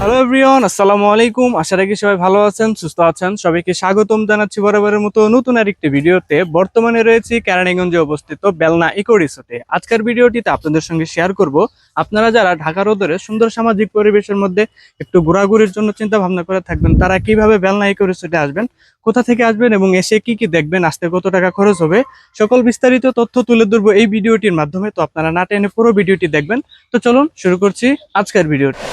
Everyone আসসালামু আলাইকুম আশা রাখি সবাই ভালো আছেন, সুস্থ আছেন। সবাইকে স্বাগতম জানাচ্ছি বরাবরের মতো নতুন আরেকটি ভিডিওতে। বর্তমানে রয়েছি কেরানীগঞ্জে অবস্থিত বেলনা ইকো রিসোর্টে। আজকের ভিডিওটিতে আপনাদের সঙ্গে শেয়ার করব। আপনারা যারা ঢাকা রোদরে সুন্দর সামাজিক পরিবেশের মধ্যে একটু ঘোরাঘুরির জন্য চিন্তা ভাবনা করে থাকবেন, তারা কীভাবে বেলনা ইকো রিসোর্টে আসবেন, কোথা থেকে আসবেন এবং এসে কি কি দেখবেন, আসতে কত টাকা খরচ হবে, সকল বিস্তারিত তথ্য তুলে ধরবো এই ভিডিওটির মাধ্যমে। তো আপনারা না টেনে পুরো ভিডিওটি দেখবেন। তো চলুন শুরু করছি আজকের ভিডিওটি।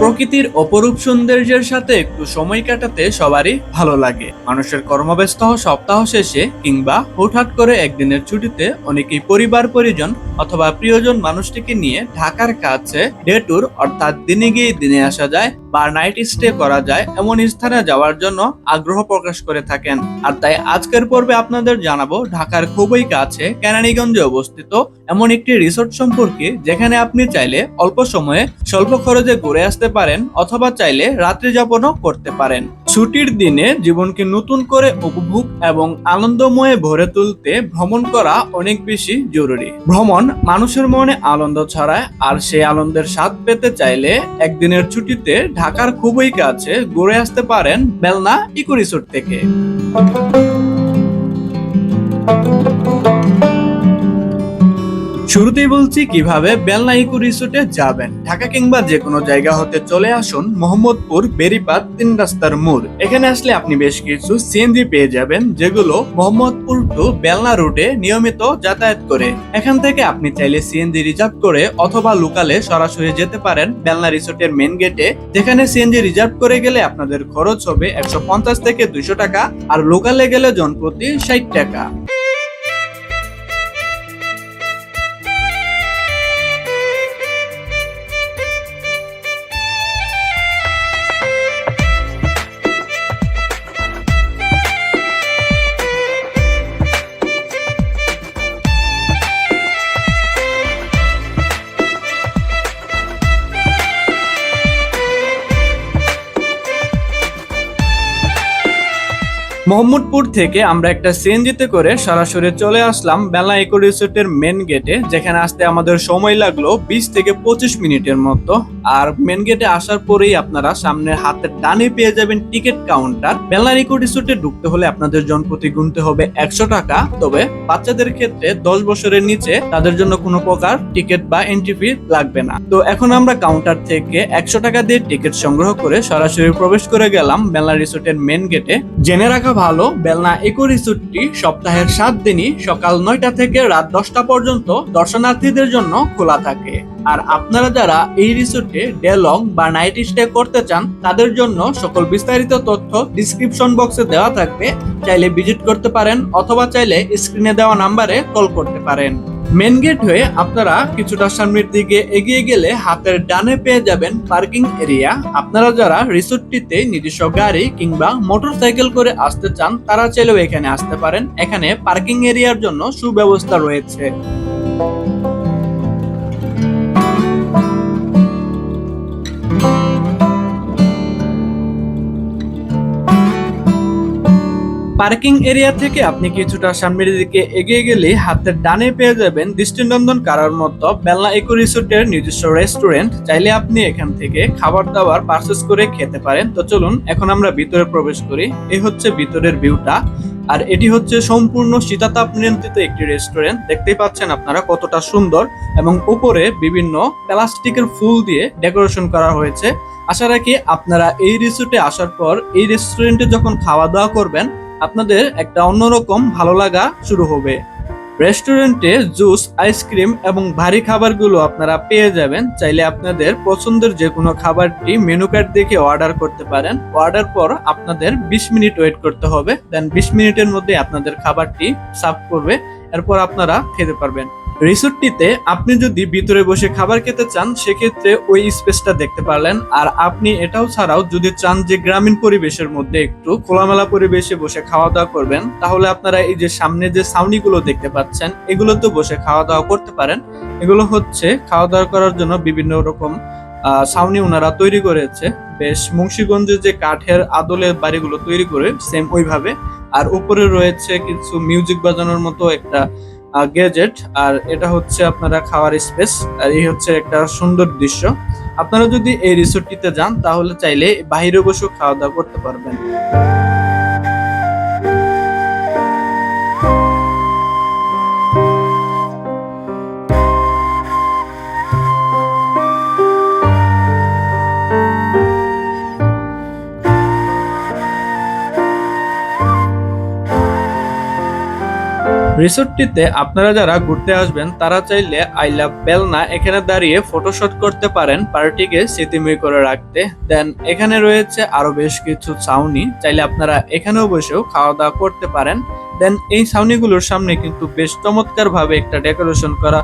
প্রকৃতির অপরূপ সৌন্দর্যের সাথে একটু সময় কাটাতে সবারই ভালো লাগে। মানুষের কর্মব্যস্ত সপ্তাহ শেষে কিংবা হুটহাট করে একদিনের ছুটিতে অনেকেই পরিবার পরিজন অথবা প্রিয়জন মানুষটিকে নিয়ে ঢাকার কাছে ডে ট্যুর অর্থাৎ দিনে গিয়ে দিনে আসা যায় বা নাইট স্টে করা যায় এমন স্থানে যাওয়ার জন্য আগ্রহ প্রকাশ করে থাকেন। আর তাই আজকের পর্বে আপনাদের জানাব ঢাকার খুবই কাছে কেরানীগঞ্জে অবস্থিত এমন একটি রিসোর্ট সম্পর্কে যেখানে আপনি চাইলে অল্প সময়ে স্বল্প খরচে ঘুরে আসতে পারেন অথবা চাইলে রাত্রি যাপনও করতে পারেন। ছুটির দিনে জীবনকে নতুন করে উপভোগ এবং আনন্দময়ে ভরে তুলতে ভ্রমণ করা অনেক বেশি জরুরি। ভ্রমণ মানুষের মনে আনন্দ ছড়ায় আর সেই আনন্দের স্বাদ পেতে চাইলে একদিনের ছুটিতে ঢাকার খুবই কাছে ঘুরে আসতে পারেন বেলনা ইকো রিসোর্ট থেকে। শুরুতেই বলছি কীভাবে বেলনা ইকো রিসোর্টে যাবেন। ঢাকা কিংবা যে কোনো জায়গা হতে চলে আসুন মোহাম্মদপুর বেরিপাত তিন রাস্তার মোড়। এখানে আসলে আপনি বেশ কিছু সিএনজি পেয়ে যাবেন, যেগুলো মোহাম্মদপুর টু বেলনা রুটে নিয়মিত যাতায়াত করে। এখান থেকে আপনি চাইলে সিএনজি রিজার্ভ করে অথবা লোকালে সরাসরি যেতে পারেন বেলনা রিসোর্টের মেন গেটে যেখানে সিএনজি রিজার্ভ করে গেলে আপনাদের খরচ হবে একশো পঞ্চাশ থেকে দুইশো টাকা, আর লোকালে গেলে জনপ্রতি ষাট টাকা। মোহাম্মদপুর থেকে আমরা একটা সিএনজিতে করে সরাসরি চলে আসলাম বেলা ইকো রিসোর্টের মেন গেটে যেখানে আসতে আমাদের সময় লাগল বিশ থেকে পঁচিশ মিনিটের মতো। আর মেন গেটে আসার পরেই আপনারা সামনের হাতের ডানে পেয়ে যাবেন টিকিট কাউন্টার বেলা ইকো রিসোর্টে ঢুকতে হলে আপনাদের জনপ্রতি গুনতে হবে একশো টাকা। তবে বাচ্চাদের ক্ষেত্রে দশ বছরের নিচে তাদের জন্য কোনো প্রকার টিকিট বা এন্ট্রি ফি লাগবে না। তো এখন আমরা কাউন্টার থেকে একশো টাকা দিয়ে টিকিট সংগ্রহ করে সরাসরি প্রবেশ করে গেলাম বেলা রিসোর্টের মেন গেটে জেনে রাখা ভালো, বেলনা ইকো রিসোর্টটি সপ্তাহের সাত দিনই সকাল নয়টা থেকে রাত দশটা পর্যন্ত দর্শনার্থীদের জন্য খোলা থাকে। আর আপনারা যারা এই রিসোর্টে ডে লং বা নাইট স্টে করতে চান, তাদের জন্য সকল বিস্তারিত তথ্য ডিসক্রিপশন বক্সে দেওয়া থাকবে। চাইলে ভিজিট করতে পারেন, অথবা চাইলে স্ক্রিনে দেওয়া নাম্বারে কল করতে পারেন। মেন গেট হয়ে আপনারা কিছুটা সামনের দিকে এগিয়ে গেলে হাতের ডানে পেয়ে যাবেন পার্কিং এরিয়া আপনারা যারা রিসোর্টটিতে নিজস্ব গাড়ি কিংবা মোটরসাইকেল করে আসতে চান, তারা চাইলেও এখানে আসতে পারেন। এখানে পার্কিং এরিয়ার জন্য সুব্যবস্থা রয়েছে। পার্কিং এরিয়া থেকে আপনি কিছুটা সামনের দিকে এগিয়ে গেলে হাতের ডানে পেয়ে যাবেন দৃষ্টিনন্দন কারার মতো বেলনা ইকো রিসোর্টের নিজস্ব রেস্টুরেন্ট। চাইলে আপনি এখান থেকে খাবার দাবার পারচেস করে খেতে পারেন। তো চলুন, এখন আমরা ভিতরে প্রবেশ করি। এই হচ্ছে ভিতরের ভিউটা। আর এটি হচ্ছে সম্পূর্ণ শীতাতাপ নিয়ন্ত্রিত একটি রেস্টুরেন্ট। দেখতেই পাচ্ছেন আপনারা কতটা সুন্দর এবং উপরে বিভিন্ন প্লাস্টিকের ফুল দিয়ে ডেকোরেশন করা হয়েছে। আশা রাখি আপনারা এই রিসোর্টে আসার পর এই রেস্টুরেন্টে যখন খাওয়া দাওয়া করবেন আপনাদের একটা অন্যরকম ভালো লাগা শুরু হবে। রেস্টুরেন্টে জুস, আইসক্রিম এবং ভারী খাবারগুলো আপনারা পেয়ে যাবেন। চাইলে আপনাদের পছন্দের যে কোনো খাবারটি মেনু কার্ড দেখে অর্ডার করতে পারেন। অর্ডার পর আপনাদের বিশ মিনিট ওয়েট করতে হবে। দেন বিশ মিনিটের মধ্যে আপনাদের খাবারটি সার্ভ করবে। এরপর আপনারা খেতে পারবেন। রিসোর্টটিতে আপনি যদি ভিতরে বসে খাবার খেতে চান, সেক্ষেত্রে ওই স্পেসটা দেখতে পারলেন। আর আপনি এটাও ছাড়াও যদি চান যে গ্রামীণ পরিবেশের মধ্যে একটু খোলামেলা পরিবেশে বসে খাওয়া দাওয়া করবেন, তাহলে আপনারা এই যে সামনে যে ছাউনিগুলো দেখতে পাচ্ছেন, এগুলোতে বসে খাওয়া দাওয়া করতে পারেন। এগুলো হচ্ছে খাওয়া দাওয়া করার জন্য বিভিন্ন রকম ছাউনি ওনারা তৈরি করেছে। বেশ মুন্সিগঞ্জে যে কাঠের আদলের বাড়িগুলো তৈরি করে সেম ওইভাবে। আর উপরে রয়েছে কিছু মিউজিক বাজানোর মতো একটা গেজেট আর এটা হচ্ছে আপনারা খাওয়ার স্পেস আর এই হচ্ছে একটা সুন্দর দৃশ্য। আপনারা যদি এই রিসোর্টটিতে যান, তাহলে চাইলে বাহিরে বসেও খাওয়া দাওয়া করতে পারবেন। রিসোর্টটিতে আপনারা যারা ঘুরতে আসবেন, তারা চাইলে আই লাভ বেলনা এখানে দাঁড়িয়ে ফটোশুট করতে পারেন পার্টিকে স্মৃতিময় করে রাখতে। দেন এখানে রয়েছে আরও বেশ কিছু ছাউনি, চাইলে আপনারা এখানেও বসেও খাওয়া দাওয়া করতে পারেন। দেন এই ছাউনিগুলোর সামনে কিন্তু বেশ চমৎকার ভাবে একটা ডেকোরেশন করা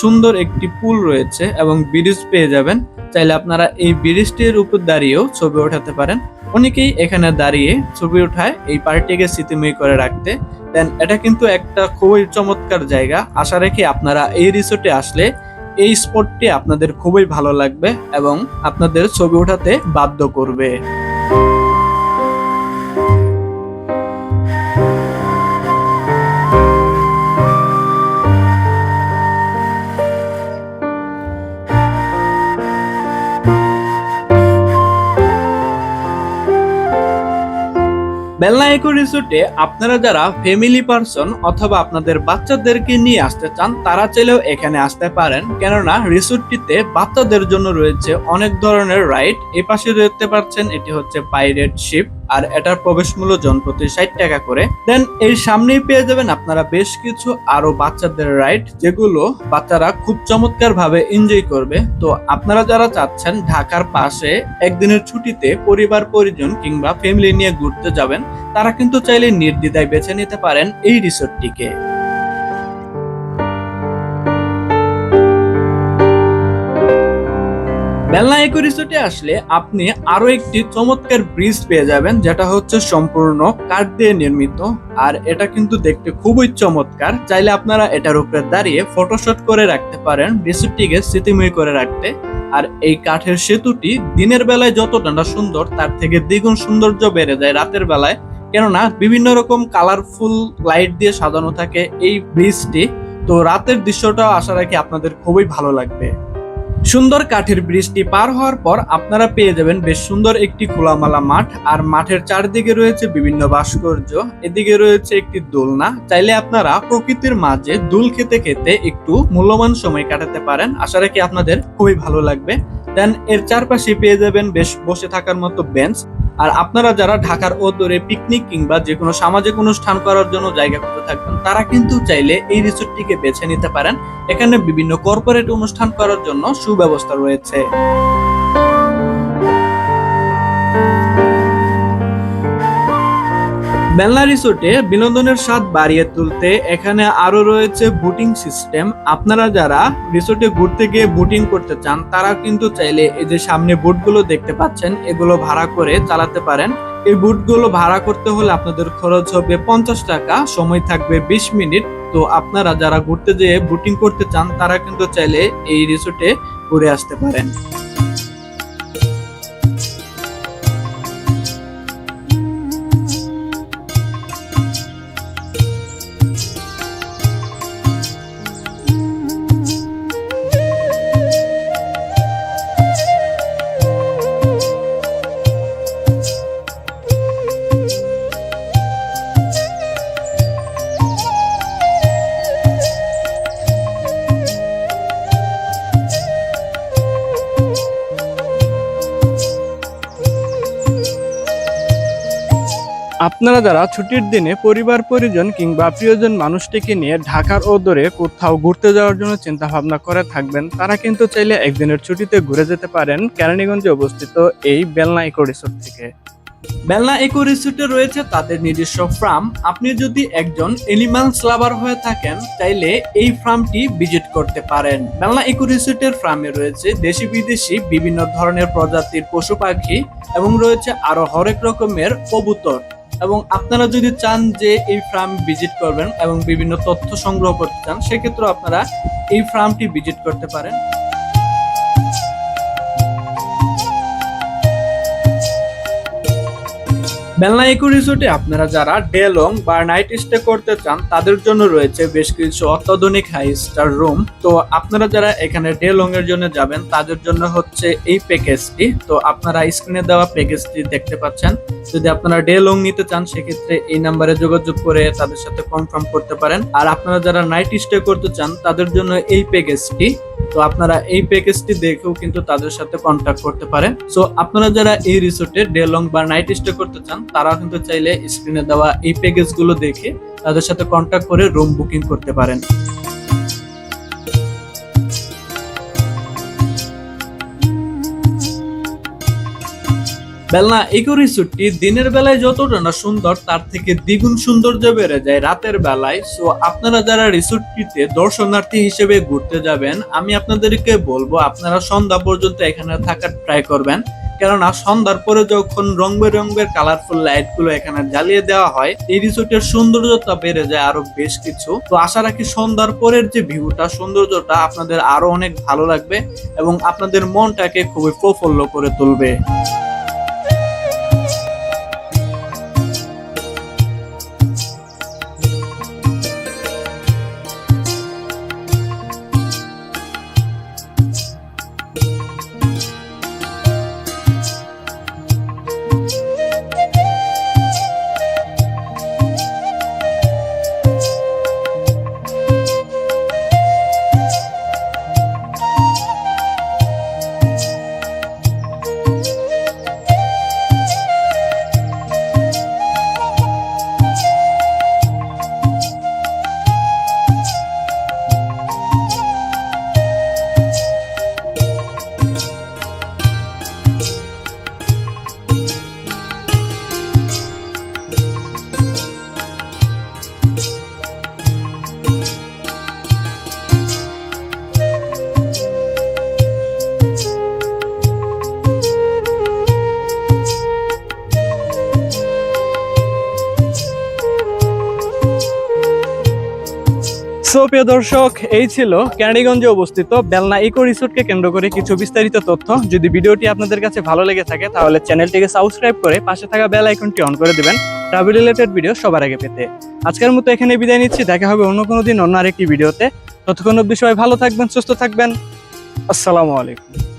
সুন্দর একটি পুল রয়েছে এবং ব্রিজ পেয়ে যাবেন। চাইলে আপনারা এই ব্রিজটির উপর দাঁড়িয়েও ছবি ওঠাতে পারেন। অনেকেই এখানে দাঁড়িয়ে ছবি উঠায় এই পার্টিকে স্মৃতিময় করে রাখতে। দেন এটা কিন্তু একটা খুবই চমৎকার জায়গা। আশা রেখে আপনারা এই রিসোর্টে আসলে এই স্পটটি আপনাদের খুবই ভালো লাগবে এবং আপনাদের ছবি ওঠাতে বাধ্য করবে। বেলনা ইকো রিসোর্টে আপনারা যারা ফ্যামিলি পারসন অথবা আপনাদের বাচ্চাদেরকে নিয়ে আসতে চান, তারা চাইলেও এখানে আসতে পারেন। কেননা রিসোর্টটিতে বাচ্চাদের জন্য রয়েছে অনেক ধরনের রাইড এ পাশে দেখতে পাচ্ছেন, এটি হচ্ছে পাইরেট শিপ আর এটার প্রবেশ মূল্য জনপ্রতি ষাট টাকা করে। দেন এর সামনেই পেয়ে যাবেন আপনারা বেশ কিছু আরও বাচ্চাদের রাইড যেগুলো বাচ্চারা খুব চমৎকার ভাবে এনজয় করবে। তো আপনারা যারা চাচ্ছেন ঢাকার পাশে একদিনের ছুটিতে পরিবার, পরিজন কিংবা ফ্যামিলি নিয়ে ঘুরতে যাবেন, তারা কিন্তু চাইলে নির্দ্বিধায় বেছে নিতে পারেন এই রিসোর্টটিকে বেলনা ইকো রিসোর্টে আসলে আপনি আরও একটি চমৎকার ব্রিজ পেয়ে যাবেন, যেটা হচ্ছে সম্পূর্ণ কাঠ দিয়ে নির্মিত। আর এটা কিন্তু দেখতে খুবই চমৎকার। চাইলে আপনারা এটার উপরে দাঁড়িয়ে ফটোশুট করে রাখতে পারেন রিসোর্টটিকে স্মৃতিময় করে রাখতে। আর এই কাঠের সেতুটি দিনের বেলায় যতটা না সুন্দর, তার থেকে দ্বিগুণ সৌন্দর্য বেড়ে যায় রাতের বেলায়। কেননা বিভিন্ন রকম কালারফুল লাইট দিয়ে সাজানো থাকে এই ব্রিজটি তো রাতের দৃশ্যটা আশা রাখি আপনাদের খুবই ভালো লাগবে। সুন্দর কাঠের ব্রিজটি পার হওয়ার পর আপনারা পেয়ে যাবেন বেশ সুন্দর একটি খোলামালা মাঠ, আর মাঠের চারদিকে রয়েছে বিভিন্ন ভাস্কর্য, এদিকে রয়েছে একটি দোলনা। চাইলে আপনারা প্রকৃতির মাঝে দুল খেতে খেতে একটু মূল্যবান সময় কাটাতে পারেন। আশা রাখি আপনাদের খুবই ভালো লাগবে। দেন এর চারপাশে পেয়ে যাবেন বেশ বসে থাকার মতো বেঞ্চ। আর আপনারা যারা ঢাকার ওদরে পিকনিক কিংবা যে কোনো সামাজিক অনুষ্ঠান করার জন্য জায়গা খুঁজে থাকবেন, তারা কিন্তু চাইলে এই রিসোর্টটিকে বেছে নিতে পারেন। এখানে বিভিন্ন কর্পোরেট অনুষ্ঠান করার জন্য সুব্যবস্থা রয়েছে। বেলনা রিসোর্টে বিনোদনের স্বাদ বাড়িয়ে তুলতে এখানে আরও রয়েছে বুটিং সিস্টেম। আপনারা যারা রিসোর্টে ঘুরতে গিয়ে বুটিং করতে চান তারা কিন্তু চাইলে এই যে সামনে বুটগুলো দেখতে পাচ্ছেন, এগুলো ভাড়া করে চালাতে পারেন। এই বুটগুলো ভাড়া করতে হলে আপনাদের খরচ হবে পঞ্চাশ টাকা, সময় থাকবে বিশ মিনিট। তো আপনারা যারা ঘুরতে যেয়ে বুটিং করতে চান, তারা কিন্তু চাইলে এই রিসোর্টে ঘুরে আসতে পারেন। আপনারা যারা ছুটির দিনে পরিবার, পরিজন কিংবা প্রিয়জন মানুষটিকে নিয়ে ঢাকার ও ওদরে কোথাও ঘুরতে যাওয়ার জন্য চিন্তা ভাবনা করে থাকবেন, তারা কিন্তু চাইলে একদিনের ছুটিতে ঘুরে যেতে পারেন কেরানীগঞ্জে অবস্থিত এই বেলনা ইকো রিসোর্ট থেকে। বেলনা ইকো রিসোর্টে রয়েছে তাদের নিজস্ব ফার্ম। আপনি যদি একজন এনিমালস লাভার হয়ে থাকেন তাইলে এই ফার্মটি ভিজিট করতে পারেন। বেলনা ইকো রিসোর্টের ফার্মে রয়েছে দেশি বিদেশি বিভিন্ন ধরনের প্রজাতির পশু পাখি এবং রয়েছে আরও হরেক রকমের কবুতর। এবং আপনারা যদি চান যে এই ফার্ম ভিজিট করবেন এবং বিভিন্ন তথ্য সংগ্রহ করতে চান সেক্ষেত্রে আপনারা এই ফার্মটি ভিজিট করতে পারেন। বেলনা ইকো রিসোর্টে আপনারা যারা ডে লং বা নাইট স্টে করতে চান, তাদের জন্য রয়েছে বেশ কিছু অত্যাধুনিক হাই স্টার রুম। তো আপনারা যারা এখানে ডে লং এর জন্য যাবেন, তাদের জন্য হচ্ছে এই প্যাকেজটি। তো আপনারা স্ক্রিনে দেওয়া প্যাকেজটি দেখতে পাচ্ছেন। যদি আপনারা ডে লং নিতে চান, সেক্ষেত্রে এই নাম্বারে যোগাযোগ করে তাদের সাথে কনফার্ম করতে পারেন। আর আপনারা যারা নাইট স্টে করতে চান, তাদের জন্য এই প্যাকেজটি। তো আপনারা এই প্যাকেজটি দেখেও কিন্তু তাদের সাথে কন্ট্যাক্ট করতে পারেন। সো আপনারা যারা এই রিসোর্টে ডে লং বা নাইট স্টে করতে চান তারা কিন্তু চাইলে স্ক্রিনে দেওয়া এই প্যাকেজগুলো দেখে তাদের সাথে কন্ট্যাক্ট করে রুম বুকিং করতে পারেন। বেলনা ইকো রিসোর্টটি দিনের বেলায় যতটা না সুন্দর, তার থেকে দ্বিগুণ সৌন্দর্য বেড়ে যায় রাতের বেলায়। সো আপনারা যারা রিসোর্টটিতে দর্শনার্থী হিসেবে ঘুরতে যাবেন, আমি আপনাদেরকে বলব, আপনারা সন্ধ্যা পর্যন্ত এখানে থাকার ট্রাই করবেন। কেননা, সন্ধ্যার পরে যখন রং বেরঙের কালারফুল লাইটগুলো এখানে জ্বালিয়ে দেওয়া হয়, এই রিসোর্টের সৌন্দর্যতা বেড়ে যায় আরও বেশ কিছু। তো আশা রাখি সন্ধ্যার পরের যে ভিউটা, সৌন্দর্যটা আপনাদের আরও অনেক ভালো লাগবে এবং আপনাদের মনটাকে খুবই প্রফুল্ল করে তুলবে। সো, প্রিয় দর্শক, এই ছিল ক্যানিগঞ্জে অবস্থিত বেলনা ইকো রিসোর্টকে কেন্দ্র করে কিছু বিস্তারিত তথ্য। যদি ভিডিওটি আপনাদের কাছে ভালো লেগে থাকে, তাহলে চ্যানেলটিকে সাবস্ক্রাইব করে পাশে থাকা বেল আইকনটি অন করে দেবেন ট্রাভেল রিলেটেড ভিডিও সবার আগে পেতে। আজকের মতো এখানে বিদায় নিচ্ছি, দেখা হবে অন্য কোনো দিন অন্য আরেকটি ভিডিওতে ততক্ষণ অব্দি সবাই ভালো থাকবেন, সুস্থ থাকবেন। আসসালামু আলাইকুম।